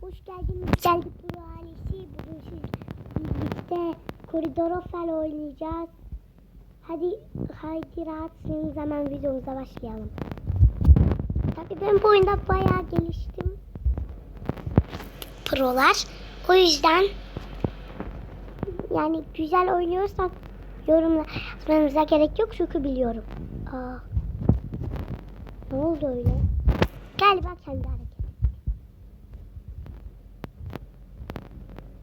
Hoş geldiniz. Geldik Pro ailesi. Bugün siz birlikte koridor fel oynayacağız. Hadi haydi rahatsınız hemen videomuza başlayalım. Tabii ben bu oyunda bayağı geliştim. Prolar. O yüzden yani güzel oynuyorsak yorumlarınıza gerek yok çünkü biliyorum. Aa, ne oldu öyle? Galiba kendi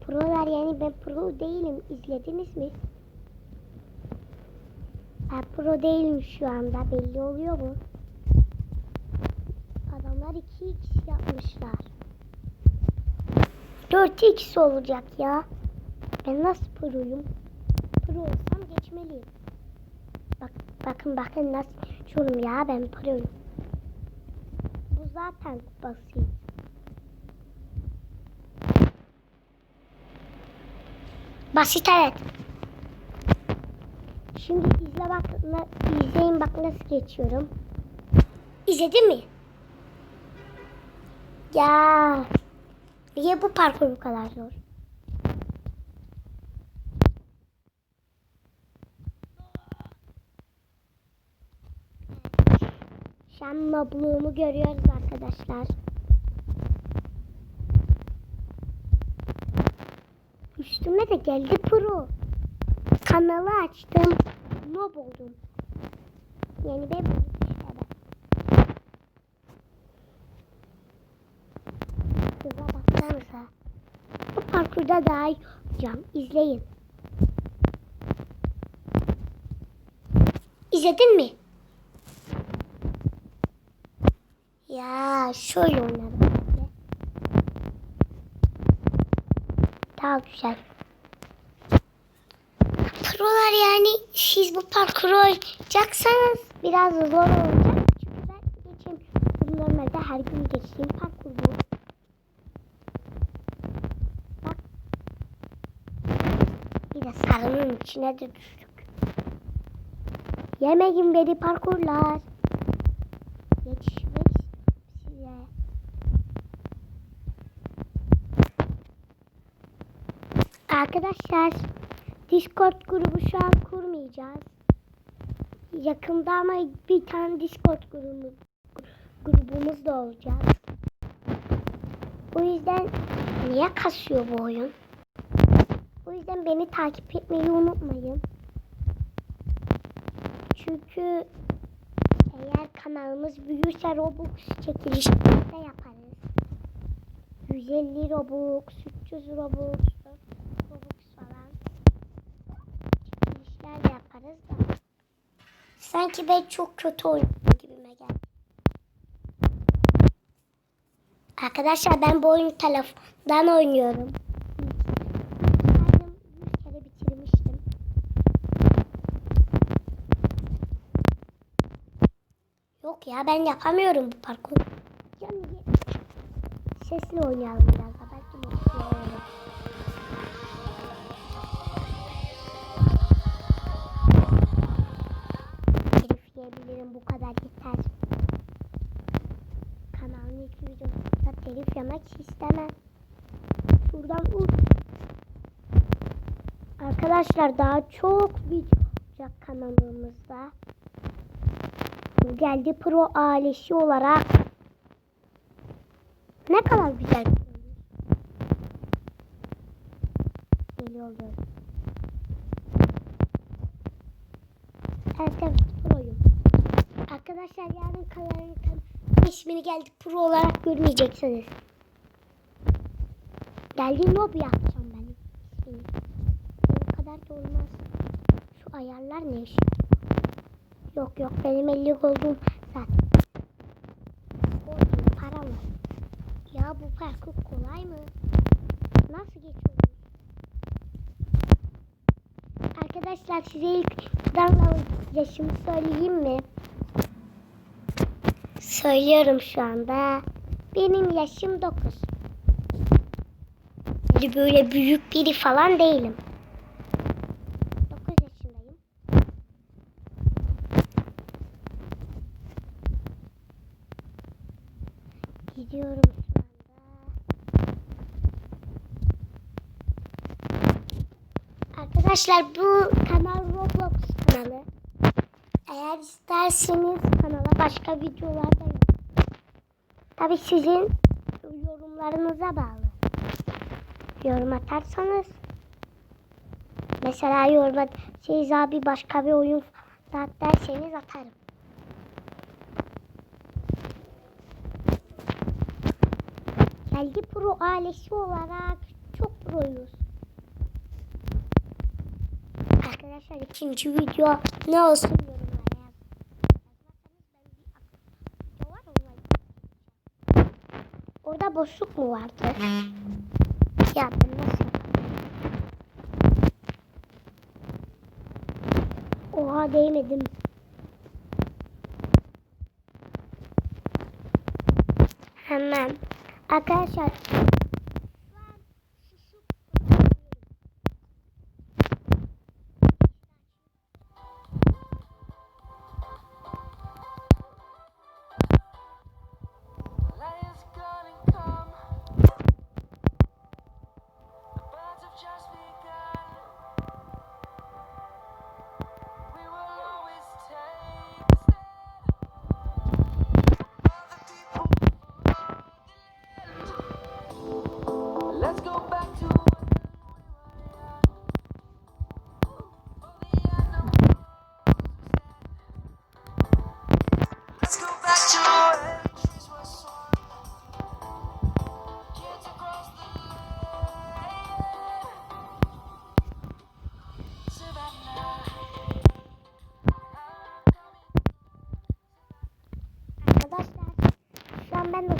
Prolar yani ben pro değilim. İzlediniz mi? Ben pro değilim şu anda. Belli oluyor mu? Adamlar 2x yapmışlar. 4x olacak ya. Ben nasıl proyum? Pro olsam geçmeliyim. Bak, bakın bakın nasıl şurum ya ben proyum. Bu zaten basit. Basit evet. Şimdi izle bak, izleyin bak nasıl geçiyorum. İzledin mi? Ya niye bu parkur bu kadar zor? Şam nobluğumu görüyoruz arkadaşlar. Üstüme de geldi pro. Kanalı açtım. Nob oldum. Yani ben. Kıza baksanıza. Bu parkurda daha iyi olacağım. İzleyin. İzledin mi? Ya şöyle oynarım. böyle. Daha güzel. Prolar yani siz bu parkuru oynayacaksanız biraz zor olacak. Çünkü ben geçeyim. Normalde her gün geçtiğim parkur bu. Bak. Bir de sarının içine de düştük. Yemeyin beni parkurlar. Yetişmek size. Arkadaşlar Discord grubu şu an kurmayacağız. Yakında ama bir tane Discord grubu, grubumuz da olacak. O yüzden niye kasıyor bu oyun? O yüzden beni takip etmeyi unutmayın. Çünkü eğer kanalımız büyürse Robux çekilişi de yaparız. 150 Robux, 300 Robux, 400 Robux falan çekilişler de yaparız da. Sanki ben çok kötü oynuyorum gibime geldi. Arkadaşlar ben bu oyunu telefondan oynuyorum. Kendim 100 kere bitirmiştim. Yok ya ben yapamıyorum bu parkur. Yani sesli oynayalım biraz Şuradan uç. Arkadaşlar daha çok video olacak kanalımızda. Geldi Pro ailesi olarak ne kadar güzel oyun. Geliyor. Evet evet Pro'yum. Arkadaşlar yarın kalan ismini geldi Pro olarak görmeyeceksiniz. Geldi Nob yapacağım ben ismini. O kadar da olmaz. Şu ayarlar ne iş? Yok yok benim 50 goldum zaten. Para mı? Ya bu parkur kolay mı? Nasıl geçiyorum? Arkadaşlar size ilk damla yaşımı söyleyeyim mi? Söylüyorum şu anda. Benim yaşım 9 böyle büyük biri falan değilim. 9 yaşındayım. Gidiyorum şu. Arkadaşlar bu kanal Roblox kanalı. Eğer isterseniz kanala başka videolar da yok. Tabi sizin yorumlarınıza bağlı. Yorum atarsanız mesela yorum at siz abi başka bir oyun da derseniz atarım. Geldi Pro ailesi olarak çok proyuz. Arkadaşlar ikinci video ne olsun Orada boşluk mu vardı? Ya ben nasıl? Oha değmedim. Hemen. Arkadaşlar.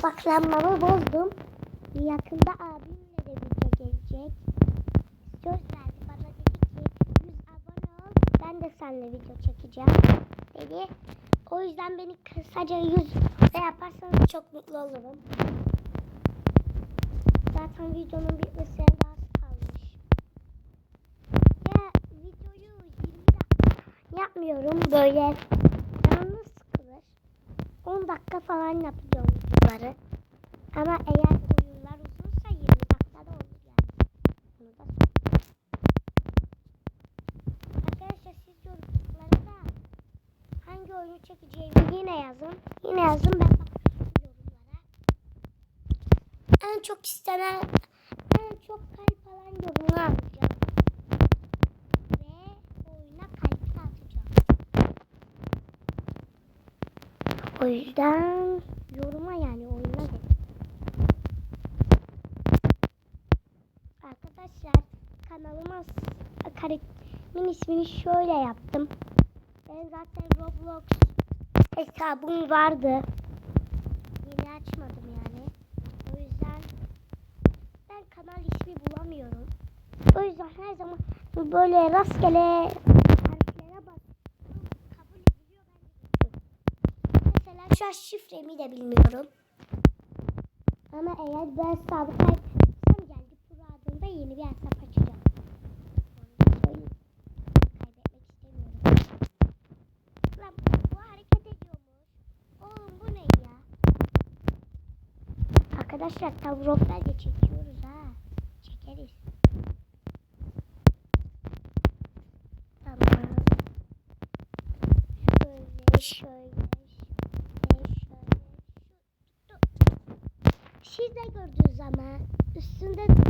Odaklanmamı bozdum. Yakında abimle de video gelecek. Söz verdi bana dedi ki 100 abone ol ben de seninle video çekeceğim dedi. O yüzden beni kısaca 100 de yaparsanız çok mutlu olurum. Zaten videonun bitmesine daha az kalmış. Ya videoyu 20 dakika yapmıyorum böyle canınız sıkılır. 10 dakika falan yapacağım videoları. Ama eğer oyunlar uzunsa 20 dakikada olur yani. Bunu da. Arkadaşlar siz yorumlara da hangi oyunu çekeceğimi yine yazın. Yine yazın ben bakıyorum yorumlara. En çok istenen en çok kalp alan yorumlar alacağım. O yüzden yoruma yani karakterimin ismini şöyle yaptım. Ben zaten Roblox hesabım vardı. Yeni açmadım yani. O yüzden ben kanal ismi bulamıyorum. O yüzden her zaman böyle rastgele şu an şifremi de bilmiyorum. Ama eğer ben hesabı kaybetsem geldi adında yeni bir hesap açacağım. Onu da söyleyeyim. Kaybetmek istemiyorum. Lan bu hareket ediyormuş. Oğlum bu ne ya? Arkadaşlar tavroflar da çekiyoruz ha. Çekeriz. Tamam. Şöyle şöyle. şöyle Siz de gördünüz ama üstünde.